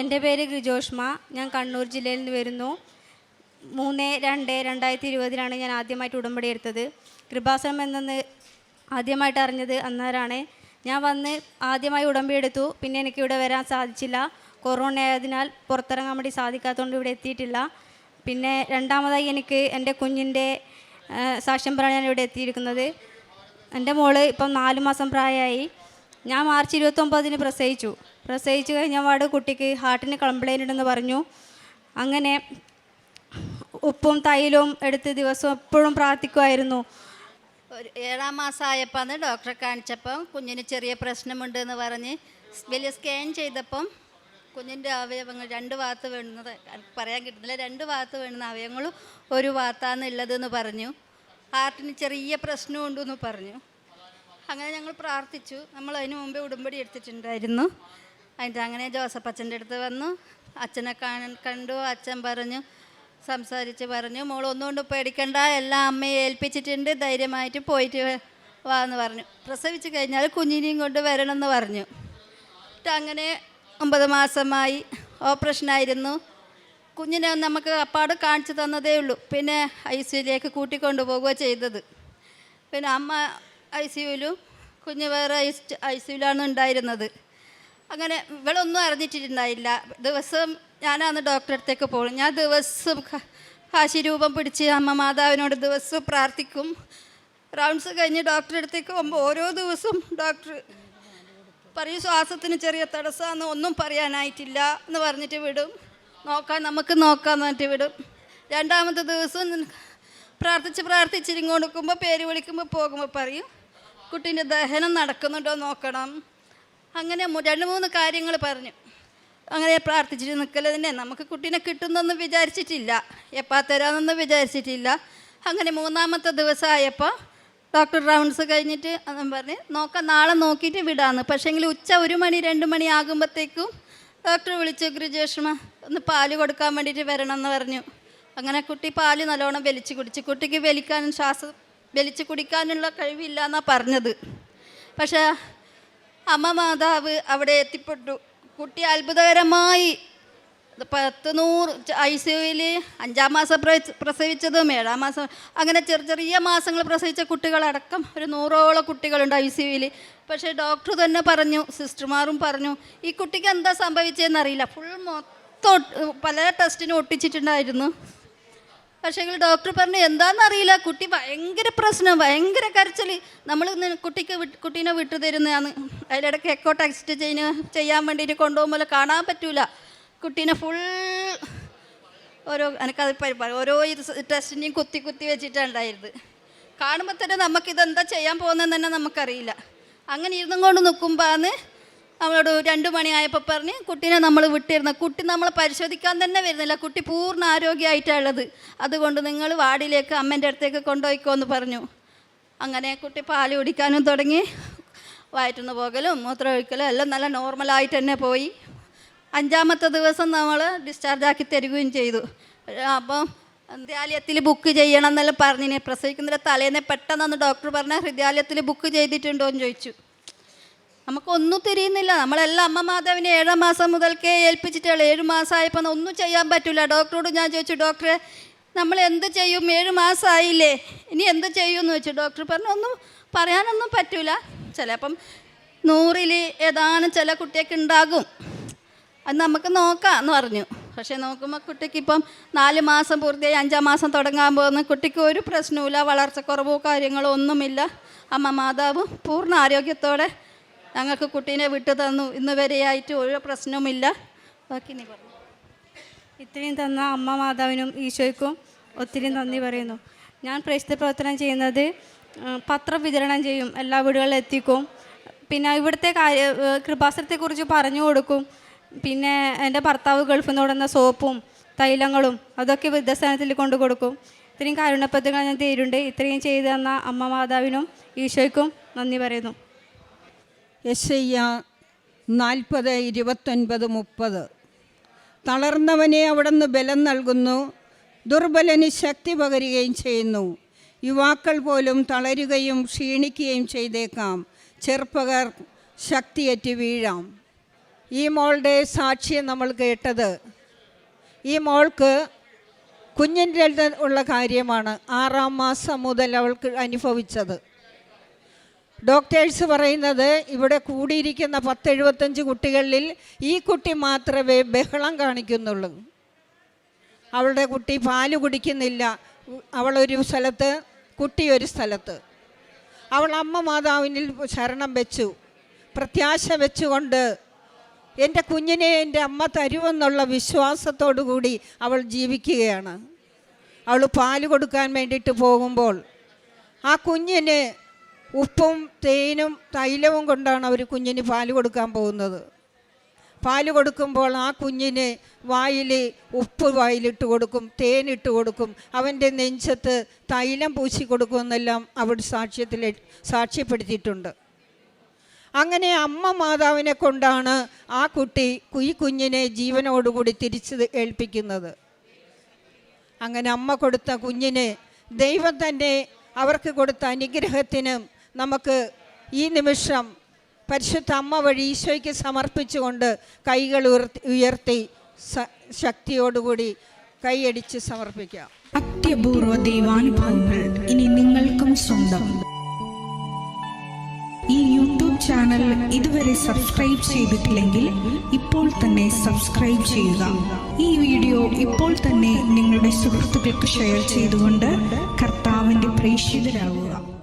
എന്റെ പേര് ഗ്രിജോഷ്മ. ഞാൻ കണ്ണൂർ ജില്ലയിൽ നിന്ന് വരുന്നു. മൂന്ന് രണ്ട് രണ്ടായിരത്തി ഇരുപതിലാണ് ഞാൻ ആദ്യമായിട്ട് ഉടമ്പടി എടുത്തത്. കൃപാസനം എന്നെന്ന് ആദ്യമായിട്ട് അറിഞ്ഞത് അന്നേരമാണ്. ഞാൻ വന്ന് ആദ്യമായി ഉടമ്പടി എടുത്തു. പിന്നെ എനിക്ക് ഇവിടെ വരാൻ സാധിച്ചില്ല. കൊറോണ ആയതിനാൽ പുറത്തിറങ്ങാൻ വേണ്ടി സാധിക്കാത്തതുകൊണ്ട് ഇവിടെ എത്തിയിട്ടില്ല. പിന്നെ രണ്ടാമതായി എനിക്ക് എന്റെ കുഞ്ഞിന്റെ സാക്ഷ്യം പറയാൻ ഇവിടെ എത്തിയിരിക്കുന്നത്. എന്റെ മോൾ ഇപ്പം നാല് മാസം പ്രായമായി. ഞാൻ മാർച്ച് ഇരുപത്തൊമ്പതിന് പ്രസവിച്ചു. പ്രസവിച്ചു കഴിഞ്ഞ പാട് കുട്ടിക്ക് ഹാർട്ടിന് കംപ്ലൈന്റ് ഉണ്ടെന്ന് പറഞ്ഞു. അങ്ങനെ ഉപ്പും തൈലവും എടുത്ത് ദിവസം എപ്പോഴും പ്രാർത്ഥിക്കുമായിരുന്നു. ഒരു ഏഴാം മാസമായപ്പോൾ അന്ന് ഡോക്ടറെ കാണിച്ചപ്പം കുഞ്ഞിന് ചെറിയ പ്രശ്നമുണ്ട് എന്ന് പറഞ്ഞ് വലിയ സ്കാൻ ചെയ്തപ്പം കുഞ്ഞിന്റെ അവയവങ്ങൾ രണ്ട് ഭാഗത്ത് വീണത് പറയാൻ കിട്ടുന്നില്ല. രണ്ട് ഭാഗത്ത് വീണുന്ന അവയവങ്ങളും ഒരു ഭാഗത്താണ് ഉള്ളതെന്ന് പറഞ്ഞു. ഹാർട്ടിന് ചെറിയ പ്രശ്നമുണ്ടെന്ന് പറഞ്ഞു. അങ്ങനെ ഞങ്ങൾ പ്രാർത്ഥിച്ചു. നമ്മൾ അതിന് മുമ്പേ ഉടുമ്പടി എടുത്തിട്ടുണ്ടായിരുന്നു. അതിന്റെ അങ്ങനെ ജോസഫ് അച്ഛന്റെ അടുത്ത് വന്നു. അച്ഛനെ കണ്ടു. അച്ഛൻ പറഞ്ഞു സംസാരിച്ച് പറഞ്ഞു മോൾ ഒന്നുകൊണ്ട് പേടിക്കണ്ട. എല്ലാം അമ്മയെ ഏൽപ്പിച്ചിട്ടുണ്ട്. ധൈര്യമായിട്ട് പോയിട്ട് വാ എന്ന് പറഞ്ഞു. പ്രസവിച്ച് കഴിഞ്ഞാൽ കുഞ്ഞിനെയും കൊണ്ട് വരണമെന്ന് പറഞ്ഞു. അങ്ങനെ ഒമ്പത് മാസമായി ഓപ്പറേഷനായിരുന്നു കുഞ്ഞിനെ നമുക്ക് അപ്പാട് കാണിച്ചു തന്നതേ ഉള്ളൂ. പിന്നെ ഐ സിയിലേക്ക് കൂട്ടിക്കൊണ്ടു പോവുക ചെയ്തത്. പിന്നെ അമ്മ ഐ സിയുലും കുഞ്ഞ് വേറെ ഐ സിയുലാണ് ഉണ്ടായിരുന്നത്. അങ്ങനെ ഇവളൊന്നും അറിഞ്ഞിട്ടുണ്ടായില്ല ദിവസം ഞാനാന്ന് ഡോക്ടറെ അടുത്തേക്ക് പോകും. ഞാൻ ദിവസം ക- കാശി രൂപം പിടിച്ച് അമ്മ മാതാവിനോട് ദിവസം പ്രാർത്ഥിക്കും. റൗണ്ട്സ് കഴിഞ്ഞ് ഡോക്ടറെ അടുത്തേക്ക് പോകുമ്പോൾ ഓരോ ദിവസവും ഡോക്ടർ പറയും ശ്വാസത്തിന് ചെറിയ തടസ്സമെന്ന് ഒന്നും പറയാനായിട്ടില്ല എന്ന് പറഞ്ഞിട്ട് വിടും. നോക്കാം നമുക്ക് നോക്കാന്ന് പറഞ്ഞിട്ട് വിടും. രണ്ടാമത്തെ ദിവസം പ്രാർത്ഥിച്ച് പ്രാർത്ഥിച്ചിരിങ്ങോണ്ടിരിക്കുമ്പോൾ പേര് വിളിക്കുമ്പോൾ പോകുമ്പോൾ പറയും കുട്ടീന്റെ ദഹനം നടക്കുന്നുണ്ടോ നോക്കണം. അങ്ങനെ രണ്ട് മൂന്ന് കാര്യങ്ങൾ പറഞ്ഞു. അങ്ങനെ പ്രാർത്ഥിച്ചിട്ട് നിൽക്കലതിനെ നമുക്ക് കുട്ടീനെ കിട്ടുന്നൊന്നും വിചാരിച്ചിട്ടില്ല. എപ്പാ തരാമെന്നൊന്നും വിചാരിച്ചിട്ടില്ല. അങ്ങനെ മൂന്നാമത്തെ ദിവസമായപ്പോൾ ഡോക്ടർ റൗണ്ട്സ് കഴിഞ്ഞിട്ട് അതും പറഞ്ഞ് നോക്കാം നാളെ നോക്കിയിട്ട് വിടാമെന്ന് പക്ഷേങ്കിൽ ഉച്ച ഒരു മണി രണ്ട് മണി ആകുമ്പോഴത്തേക്കും ഡോക്ടർ വിളിച്ചു ഗുരുജേഷ്മ ഒന്ന് പാൽ കൊടുക്കാൻ വേണ്ടിയിട്ട് വരണമെന്ന് പറഞ്ഞു. അങ്ങനെ കുട്ടി പാൽ നല്ലോണം വലിച്ചു കുടിച്ചു. കുട്ടിക്ക് വലിക്കാനും ശ്വാസം വലിച്ചു കുടിക്കാനുള്ള കഴിവില്ല എന്നാണ് പറഞ്ഞത്. പക്ഷേ അമ്മ മാതാവ് അവിടെ എത്തിപ്പെട്ടു. കുട്ടി അത്ഭുതകരമായി. പത്ത് നൂറ് ഐ സി യുയിൽ അഞ്ചാം മാസം പ്രസ- പ്രസവിച്ചതും ഏഴാം മാസം അങ്ങനെ ചെറിയ ചെറിയ മാസങ്ങൾ പ്രസവിച്ച കുട്ടികളടക്കം ഒരു നൂറോളം കുട്ടികളുണ്ട് ഐ സി യുയിൽ പക്ഷേ ഡോക്ടർ തന്നെ പറഞ്ഞു സിസ്റ്റർമാരും പറഞ്ഞു ഈ കുട്ടിക്ക് എന്താ സംഭവിച്ചതെന്ന് അറിയില്ല ഫുൾ മൊത്തം പല ടെസ്റ്റിനും ഒട്ടിച്ചിട്ടുണ്ടായിരുന്നു. പക്ഷേങ്കിൽ ഡോക്ടർ പറഞ്ഞു എന്താണെന്നറിയില്ല കുട്ടി ഭയങ്കര പ്രശ്നം ഭയങ്കര കരച്ചിൽ നമ്മൾ കുട്ടിക്ക് കുട്ടീനെ വിട്ടു തരുന്നതാണ്. അതിലിടയ്ക്ക് എക്കോ ടെക്സ്റ്റ് ചെയ്യുന്ന ചെയ്യാൻ വേണ്ടിയിട്ട് കൊണ്ടുപോകുമ്പോൾ കാണാൻ പറ്റൂല. കുട്ടീനെ ഫുൾ ഓരോ എനിക്കത് ഓരോ ഇത് ടെസ്റ്റിനെയും കുത്തി കുത്തി വെച്ചിട്ടാണ് ഉണ്ടായിരുന്നത് കാണുമ്പോൾ തന്നെ നമുക്കിതെന്താ ചെയ്യാൻ പോകുന്നതെന്ന് തന്നെ നമുക്കറിയില്ല. അങ്ങനെ ഇരുന്നും കൊണ്ട് നിൽക്കുമ്പോഴാണ് അവളോട് രണ്ടു മണിയായപ്പോൾ പറഞ്ഞ് കുട്ടീനെ നമ്മൾ വിട്ടിരുന്ന കുട്ടി നമ്മൾ പരിശോധിക്കാൻ തന്നെ വരുന്നില്ല. കുട്ടി പൂർണ ആരോഗ്യമായിട്ടുള്ളത് അതുകൊണ്ട് നിങ്ങൾ വാർഡിലേക്ക് അമ്മേന്റെ അടുത്തേക്ക് കൊണ്ടുപോയിക്കോ എന്ന് പറഞ്ഞു. അങ്ങനെ കുട്ടി പാൽ കുടിക്കാനും തുടങ്ങി. വയറ്റുന്ന പോകലും മൂത്രമൊഴിക്കലും എല്ലാം നല്ല നോർമലായിട്ട് തന്നെ പോയി. അഞ്ചാമത്തെ ദിവസം നമ്മൾ ഡിസ്ചാർജ് ആക്കി തരികയും ചെയ്തു. അപ്പം ഹൃദയാലയത്തിൽ ബുക്ക് ചെയ്യണം എന്നെല്ലാം പറഞ്ഞിനെ. പ്രസവിക്കുന്നതിന്റെ തലേന്ന് പെട്ടെന്ന് ഡോക്ടർ പറഞ്ഞ ഹൃദയാലയത്തിൽ ബുക്ക് ചെയ്തിട്ടുണ്ടോ എന്ന് ചോദിച്ചു. നമുക്കൊന്നും തിരിയുന്നില്ല. നമ്മളെല്ലാം അമ്മ മാതാവിനെ ഏഴാം മാസം മുതൽക്കേ ഏൽപ്പിച്ചിട്ടുള്ള ഏഴ് മാസമായപ്പോൾ ഒന്നും ചെയ്യാൻ പറ്റില്ല ഡോക്ടറോട് ഞാൻ ചോദിച്ചു ഡോക്ടറെ നമ്മൾ എന്ത് ചെയ്യും? ഏഴ് മാസമായില്ലേ? ഇനി എന്ത് ചെയ്യും എന്ന് വെച്ചു ഡോക്ടർ പറഞ്ഞു ഒന്നും പറയാനൊന്നും പറ്റൂല. ചിലപ്പം നൂറിൽ ഏതാനും ചില കുട്ടിയൊക്കെ ഉണ്ടാകും. അത് നമുക്ക് നോക്കാം എന്ന് പറഞ്ഞു. പക്ഷേ നോക്കുമ്പോൾ കുട്ടിക്ക് ഇപ്പം നാല് മാസം പൂർത്തിയായി അഞ്ചാം മാസം തുടങ്ങാൻ പോകുന്ന. കുട്ടിക്ക് ഒരു പ്രശ്നവുമില്ല വളർച്ചക്കുറവോ കാര്യങ്ങളോ ഒന്നുമില്ല. അമ്മ മാതാവ് പൂർണ ആരോഗ്യത്തോടെ ഞങ്ങൾക്ക് കുട്ടീനെ വിട്ടു തന്നു. ഇന്ന് വരെയായിട്ട് ഒരു പ്രശ്നവുമില്ല. ബാക്കി നീ പറഞ്ഞു ഇത്രയും തന്ന അമ്മ മാതാവിനും ഈശോയ്ക്കും ഒത്തിരി നന്ദി പറയുന്നു. ഞാൻ പ്രേക്ഷിത പ്രവർത്തനം ചെയ്യുന്നത് പത്രം വിതരണം ചെയ്യും. എല്ലാ വീടുകളിലും എത്തിക്കും. പിന്നെ ഇവിടുത്തെ കാര്യ കൃപാസനത്തെക്കുറിച്ച് പറഞ്ഞു കൊടുക്കും. പിന്നെ എന്റെ ഭർത്താവ് ഗൾഫിൽ നിന്ന് കൊടുന്ന സോപ്പും തൈലങ്ങളും അതൊക്കെ വൃദ്ധസ്ഥാനത്തിൽ കൊണ്ടു കൊടുക്കും. ഇത്രയും കാരുണ്യപ്പദ്ധതികൾ ഞാൻ തീരുണ്ട് ഇത്രയും ചെയ്തു തന്ന അമ്മ മാതാവിനും ഈശോയ്ക്കും നന്ദി പറയുന്നു. യശയ്യ നാൽപ്പത് ഇരുപത്തൊൻപത് മുപ്പത്. തളർന്നവനെ അവിടുന്ന് ബലം നൽകുന്നു ദുർബലന് ശക്തി പകരുകയും ചെയ്യുന്നു. യുവാക്കൾ പോലും തളരുകയും ക്ഷീണിക്കുകയും ചെയ്തേക്കാം. ചെറുപ്പക്കാർ ശക്തിയറ്റ് വീഴാം. ഈ മോളുടെ സാക്ഷ്യം നമ്മൾ കേട്ടത്. ഈ മോൾക്ക് കുഞ്ഞിന്റെ ഉള്ള കാര്യമാണ് ആറാം മാസം മുതൽ അവൾക്ക് അനുഭവിച്ചത്. ഡോക്ടേഴ്സ് പറയുന്നത് ഇവിടെ കൂടിയിരിക്കുന്ന പത്തെഴുപത്തഞ്ച് കുട്ടികളിൽ ഈ കുട്ടി മാത്രമേ ബഹളം കാണിക്കുന്നുള്ളൂ. അവളുടെ കുട്ടി പാൽ കുടിക്കുന്നില്ല. അവളൊരു സ്ഥലത്ത് കുട്ടി ഒരു സ്ഥലത്ത്. അവൾ അമ്മ മാതാവിനിൽ ശരണം വെച്ചു. പ്രത്യാശ വെച്ചുകൊണ്ട് എന്റെ കുഞ്ഞിനെ എന്റെ അമ്മ തരുമെന്നുള്ള വിശ്വാസത്തോടു കൂടി അവൾ ജീവിക്കുകയാണ്. അവൾ പാൽ കൊടുക്കാൻ വേണ്ടിയിട്ട് പോകുമ്പോൾ ആ കുഞ്ഞിന് ഉപ്പും തേനും തൈലവും കൊണ്ടാണ് അവർ കുഞ്ഞിന് പാൽ കൊടുക്കാൻ പോകുന്നത്. പാൽ കൊടുക്കുമ്പോൾ ആ കുഞ്ഞിന് വായിൽ ഉപ്പ് വായിലിട്ട് കൊടുക്കും തേനിട്ട് കൊടുക്കും. അവന്റെ നെഞ്ചത്ത് തൈലം പൂശി കൊടുക്കുമെന്നെല്ലാം അവർ സാക്ഷ്യത്തിൽ സാക്ഷ്യപ്പെടുത്തിയിട്ടുണ്ട്. അങ്ങനെ അമ്മ മാതാവിനെ കൊണ്ടാണ് ആ കുട്ടി ഈ കുഞ്ഞിനെ ജീവനോടുകൂടി തിരിച്ച് ഏൽപ്പിക്കുന്നത്. അങ്ങനെ അമ്മ കൊടുത്ത കുഞ്ഞിന് ദൈവം തന്നെ അവർക്ക് കൊടുത്ത അനുഗ്രഹത്തിനും നമുക്ക് ഈ നിമിഷം പരിശുദ്ധ അമ്മ വഴി ഈശോയ്ക്ക് സമർപ്പിച്ചുകൊണ്ട് കൈകൾ ഉയർത്തി ശക്തിയോടുകൂടി കൈയടിച്ച് സമർപ്പിക്കാം. അത്യപൂർവ ദൈവാനുഭവങ്ങൾ ഇനി നിങ്ങൾക്കും സ്വന്തം. ഈ യൂട്യൂബ് ചാനൽ ഇതുവരെ സബ്സ്ക്രൈബ് ചെയ്തിട്ടില്ലെങ്കിൽ ഇപ്പോൾ തന്നെ സബ്സ്ക്രൈബ് ചെയ്യുക. ഈ വീഡിയോ ഇപ്പോൾ തന്നെ നിങ്ങളുടെ സുഹൃത്തുക്കൾക്ക് ഷെയർ ചെയ്തുകൊണ്ട് കർത്താവിന്റെ പ്രേക്ഷിതരാകുക